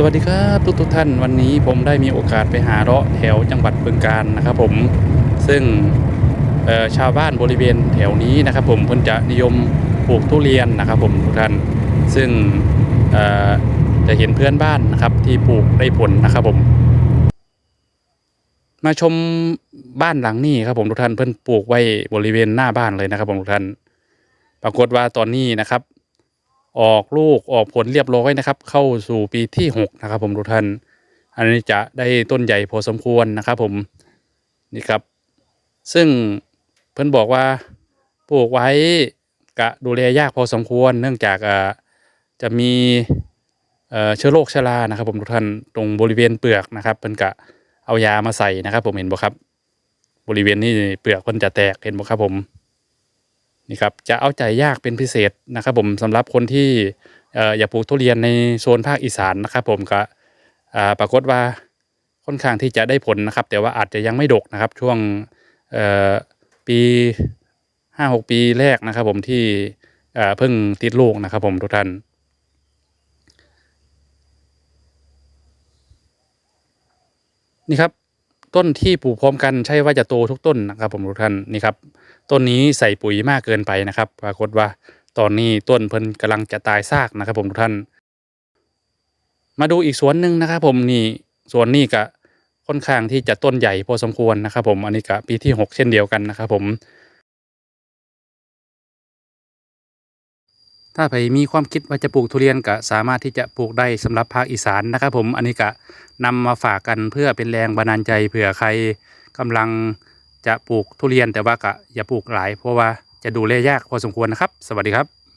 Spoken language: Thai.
สวัสดีครับทุกทุกท่านวันนี้ผมได้มีโอกาสไปหาเลาะแถวจังหวัดบึงกาฬนะครับผมซึ่งชาวบ้านบริเวณแถวนี้นะครับ ผมเพิ่นจะนิยมปลูกทุเรียนนะครับผมทุกท่านซึ่งจะเห็นเพื่อนบ้านนะครับที่ปลูกได้ผลนะครับผม มาชมบ้านหลังนี้ครับผมทุกท่านเพิ่นปลูกไว้บริเวณหน้าบ้านเลยนะครับผมทุกท่าน ปรากฏว่าตอนนี้นะครับ ออกลูกออกผลเรียบร้อยนะครับ เข้าสู่ปีที่หกนะครับผมทุกท่าน อันนี้จะได้ต้นใหญ่พอสมควรนะครับผมนี่ครับ ซึ่งเพิ่อนบอกว่าปลูกไว้กะดูแลยากพอสมควร เนื่องจากจะมีเอ่อเชื้อโรคชรานะครับ ผมทุกท่านตรงบริเวณเปลือกนะครับเพิ่นกะเอายามาใส่นะครับ ผมเห็นบ่ครับ บริเวณนี้เปลือกเพิ่นจะแตกเห็นบ่ครับผม นี่ครับจะเอาใจยากเป็นพิเศษนะครับผมสำหรับคนที่ออยากปลูกทุเรียนในโซนภาคอีสานนะครับผมก็ปรากฏว่าค่อนข้างที่จะได้ผลนะครับ แต่ว่าอาจจะยังไม่ดกนะครับช่วงปีห้าหกปีแรกนะครับ ผมที่เพิ่งติดลูกนะครับ ผมทุกท่านนี่ครับ ต้นที่ปลูกพร้อมกันใช่ว่าจะโตทุกต้นนะครับผมทุกท่านนี่ครับต้นนี้ใส่ปุ๋ยมากเกินไปนะครับ ปรากฏว่าตอนนี้ต้นเพิ่นกำลังจะตายซากนะครับผมทุกท่าน มาดูอีกสวนหนึ่งนะครับ ผมนี่สวนนี้ก็ค่อนข้างที่จะต้นใหญ่พอสมควรนะครับ ผมอันนี้ก็ปีที่หกเช่นเดียวกันนะครับ ผม ถ้าใครมีความคิดว่าจะปลูกทุเรียนก็สามารถที่จะปลูกได้สำหรับภาคอีสานนะครับ ผมอันนี้ก็นำมาฝากกันเพื่อเป็นแรงบันดาลใจเผื่อใครกำลังจะปลูกทุเรียนแต่ว่าก็อย่าปลูกหลาย เพราะว่าจะดูแลยากพอสมควรนะครับ สวัสดีครับ